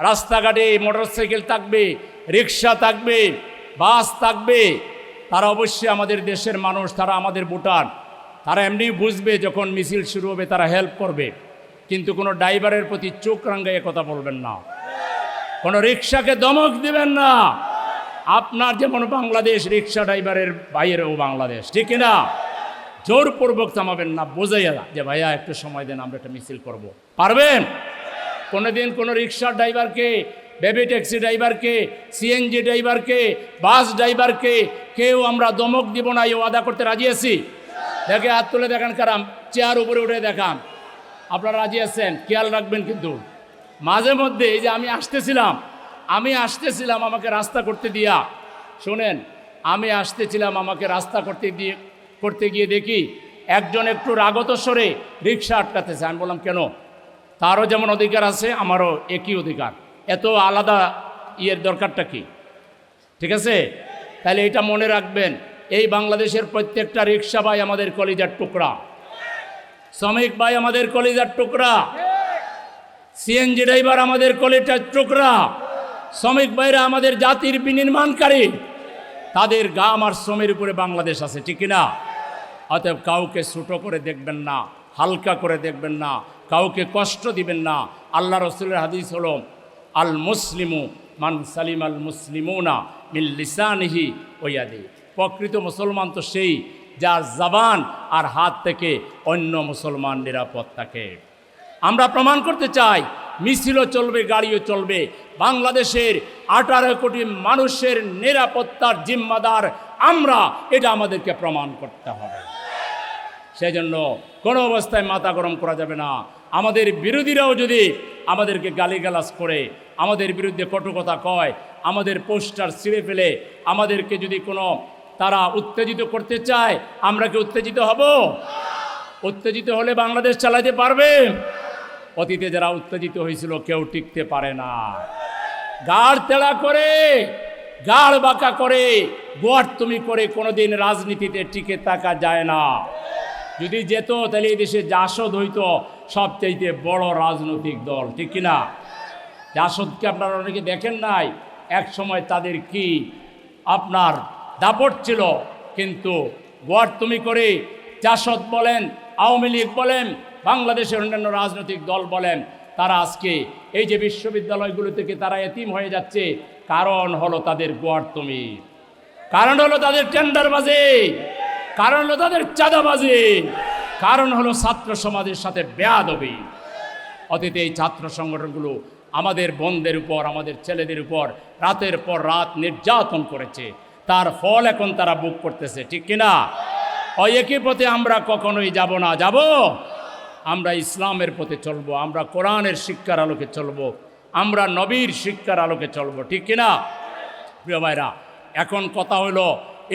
রাস্তাঘাটে মোটরসাইকেল থাকবে, রিক্সা থাকবে, বাস থাকবে, তারা অবশ্যই আমাদের দেশের মানুষ, তারা আমাদের ভোটার। তারা এমনি বুঝবে যখন মিছিল শুরু হবে, তারা হেল্প করবে। কিন্তু কোনো ড্রাইভারের প্রতি চোখ রাঙ্গাইয়ে কথা বলবেন না। কোনো রিক্সাকে দমক দিবেন না। আপনার যেমন বাংলাদেশ, রিক্সা ড্রাইভারের বাইরেও বাংলাদেশ, ঠিক না? জোরপূর্বক থামাবেন না, বোঝাইয়া যে, ভাইয়া, একটু সময় দেন, আমরা একটা মিছিল করব। পারবেন? কোনোদিন কোনো রিক্সা ড্রাইভারকে, বেবি ট্যাক্সি ড্রাইভারকে সিএনজি ড্রাইভারকে, বাস ড্রাইভারকে কেউ আমরা দমক দিব না, এই ওয়াদা করতে রাজি আছি? দেখে হাত তুলে দেখান কারাম, চেয়ার উপরে উঠে দেখান। আপনারা রাজি আছেন? খেয়াল রাখবেন কিন্তু। মাঝে মধ্যে এই যে আমি আসতেছিলাম আমি আসতেছিলাম আমাকে রাস্তা করতে দিয়া। শোনেন, আমি আসতেছিলাম আমাকে রাস্তা করতে দিয়ে, করতে গিয়ে দেখি একজন একটু রাগত স্বরে রিক্সা আটকাতেছে। আমি বললাম, কেন? তারও যেমন অধিকার আছে, আমারও একই অধিকার। এত আলাদা ইয়ের দরকারটা কি? ঠিক আছে? তাহলে এটা মনে রাখবেন, এই বাংলাদেশের প্রত্যেকটা রিক্সা ভাই আমাদের কলিজার টুকরা। শ্রমিক ভাই আমাদের কলিজার টুকরা। সিএনজি ড্রাইভার আমাদের কলিজার টুকরা। শ্রমিক ভাইরা আমাদের জাতির বিনির্মাণকারী। তাদের গাম আর শ্রমের উপরে বাংলাদেশ আছে, ঠিক না অতএব কাউকে ছোটো করে দেখবেন না, হালকা করে দেখবেন না কাউকে কষ্ট দিবেন না। আল্লাহ রসুলের হাদিস হলো আল মুসলিমু মান সালিম আল মুসলিমুনা মিল লিসানিহি ওয়াদি প্রকৃত মুসলমান তো সেই যার জবান আর হাত থেকে অন্য মুসলমান নিরাপদ থাকে। আমরা প্রমাণ করতে চাই, মিছিলও চলবে, গাড়িও চলবে। বাংলাদেশের আঠারো কোটি মানুষের নিরাপত্তার জিম্মাদার আমরা, এটা আমাদেরকে প্রমাণ করতে হবে। সেজন্য কোনো অবস্থায় মাথা গরম করা যাবে না। আমাদের বিরোধীরাও যদি আমাদেরকে গালিগালাজ করে, আমাদের বিরুদ্ধে কটু কথা কয়, আমাদের পোস্টার ছিঁড়ে ফেলে, আমাদেরকে যদি কোনো তারা উত্তেজিত করতে চায়, আমরা কি উত্তেজিত হব? উত্তেজিত হলে বাংলাদেশ চালাতে পারবে? অতীতে যারা উত্তেজিত হয়েছিল কেউ টিকতে পারে না। গাড় তেড়া করে, গাড় বাঁকা করে, গোয়ার তুমি করে কোনোদিন রাজনীতিতে টিকে থাকা যায় না। যদি যেত তাহলে এই দেশে জাসদ হইতো সবচাইতে বড় রাজনৈতিক দল, ঠিক কিনা? জাসদকে আপনারা অনেকে দেখেন নাই এক সময় তাদের কি আপনার দাপট ছিল, কিন্তু তুমি করে জাসদ বলেন, আওয়ামী লীগ বলেন, বাংলাদেশের অন্যান্য রাজনৈতিক দল বলেন, তারা আজকে এই যে বিশ্ববিদ্যালয়গুলো থেকে তারা এতিম হয়ে যাচ্ছে, কারণ হলো তাদের তুমি। কারণ হলো তাদের টেন্ডারবাজি। কারণ হলো তাদের চাঁদাবাজি। কারণ হলো ছাত্র সমাজের সাথে বেয়াদবি। অতীতে এই ছাত্র সংগঠনগুলো আমাদের বোনদের উপর, আমাদের ছেলেদের উপর রাতের পর রাত নির্যাতন করেছে। তার ফল এখন তারা বুক করতেছে, ঠিক কিনা ওই একই পথে আমরা কখনোই যাব না, যাব? আমরা ইসলামের পথে চলবো, আমরা কোরআনের শিক্ষার আলোকে চলবো, আমরা নবীর শিক্ষার আলোকে চলবো, ঠিক কিনা প্রিয় ভাইরা, এখন কথা হলো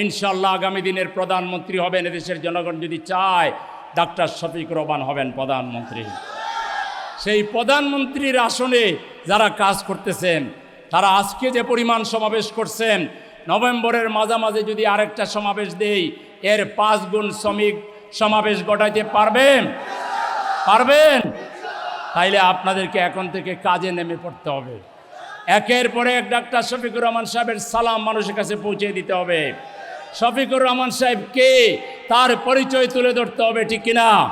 ইনশাল্লাহ আগামী দিনের প্রধানমন্ত্রী হবেন এদেশের জনগণ যদি চায় ডাক্তার শফিক রহমান হবেন প্রধানমন্ত্রী। সেই প্রধানমন্ত্রীর আসনে যারা কাজ করতেছেন, তারা আজকে যে পরিমাণ সমাবেশ করছেন, নভেম্বরের মাঝামাঝি যদি আরেকটা সমাবেশ দেই, এর পাঁচ গুণ শ্রমিক সমাবেশ ঘটাইতে পারবেন? পারবেন? তাইলে আপনাদেরকে এখন থেকে কাজে নেমে পড়তে হবে। একের পরে এক ডাক্তার শফিকুর রহমান সাহেবের সালাম মানুষের কাছে পৌঁছে দিতে হবে। শফিকুর রহমান সাহেব কে? তার পরিচয় তুলে ধরতে হবে, ঠিক কিনা?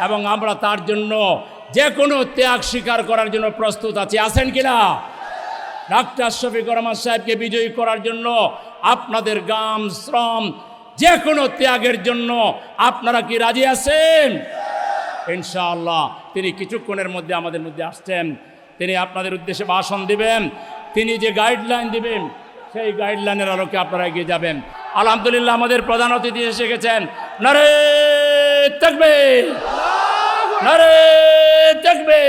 এবং আমরা তার জন্য যে কোনো ত্যাগ স্বীকার করার জন্য প্রস্তুত আছি। আছেন কিনা? ডাক্তার শফিকুর রহমান সাহেবকে বিজয়ী করার জন্য আপনাদের গাম, শ্রম যে কোনো ত্যাগের জন্য আপনারা কি রাজি আছেন? ইনশাআল্লাহ। তিনি কিছুক্ষণের মধ্যে আমাদের মধ্যে আসছেন। তিনি আপনাদের উদ্দেশ্যে ভাষণ দিবেন। তিনি যে গাইডলাইন দিবেন, সেই গাইডলাইনের আলোকে আপনারা এগিয়ে যাবেন। আলহামদুলিল্লাহ আমাদের প্রধান অতিথি এসে গেছেন। নারে থাকবে নারে থাকবে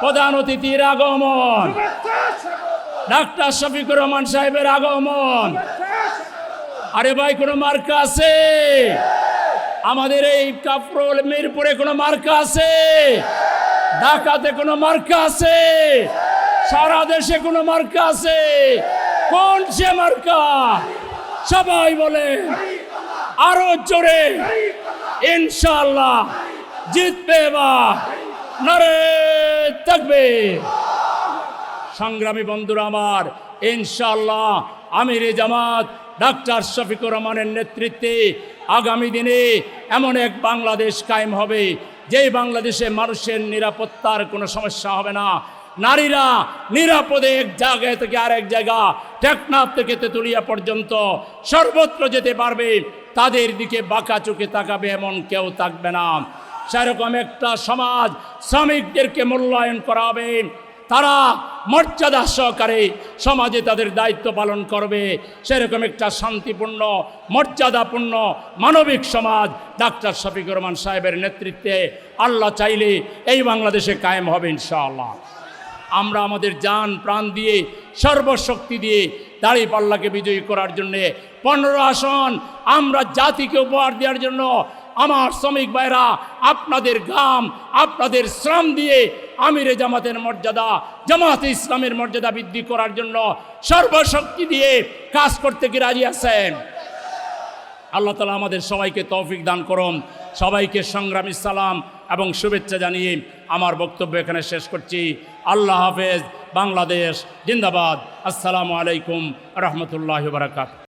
প্রধান অতিথির আগমন। ডাক্তার শফিকুর রহমান সাহেবের আগমন। আরে ভাই, কোনো মার্কা আছে? আমাদের এই কাপড় মিরপুরে কোনো মার্কা আছে? ঢাকাতে কোনো মার্কা আছে? সারা দেশে কোনো মার্কা আছে? কোন সে মার্কা? সবাই বলে আরও জোরে ইনশাল্লাহ জিতবে বা নারে থাকবে। সংগ্রামী বন্ধুরা আমার ইনশাল্লাহ আমির জামাত, ডাক্তার শফিকুর রহমানের নেতৃত্বে আগামী দিনে এমন এক বাংলাদেশ কায়েম হবে, যেই বাংলাদেশে মানুষের নিরাপত্তার কোনো সমস্যা হবে না। নারীরা নিরাপদে এক জায়গায় থেকে আরেক জায়গা টেকনাফ থেকে তেতুলিয়া পর্যন্ত সর্বত্র যেতে পারবে, তাদের দিকে বাঁকা চোখে তাকাবে এমন কেউ থাকবে না। সেরকম একটা সমাজ শ্রমিকদেরকে মূল্যায়ন করা হবে তারা মর্যাদা সহকারে সমাজে তাদের দায়িত্ব পালন করবে। সেরকম একটা শান্তিপূর্ণ, মর্যাদাপূর্ণ, মানবিক সমাজ ডাক্তার শফিকুর রহমান সাহেবের নেতৃত্বে আল্লাহ চাইলে এই বাংলাদেশে কায়েম হবে ইনশাআল্লাহ। আমরা আমাদের যান প্রাণ দিয়ে, সর্বশক্তি দিয়ে দাড়ি পাল্লাকে বিজয়ী করার জন্যে পনেরো আসন আমরা জাতিকে উপহার দেওয়ার জন্য আমার শ্রমিক ভাইরা, আপনাদের গাম আপনাদের শ্রম দিয়ে আমিরে জামাতের মর্যাদা, জামাতে ইসলামের মর্যাদা বৃদ্ধি করার জন্য সর্বশক্তি দিয়ে কাজ করতে কি রাজি আছেন? আল্লাহ তালা আমাদের সবাইকে তৌফিক দান করুন। সবাইকে সংগ্রামী সালাম এবং শুভেচ্ছা জানিয়ে আমার বক্তব্য এখানে শেষ করছি। আল্লাহ হাফেজ, বাংলাদেশ, জিন্দাবাদ। আসসালামু আলাইকুম রহমতুল্লাহ বারাকাত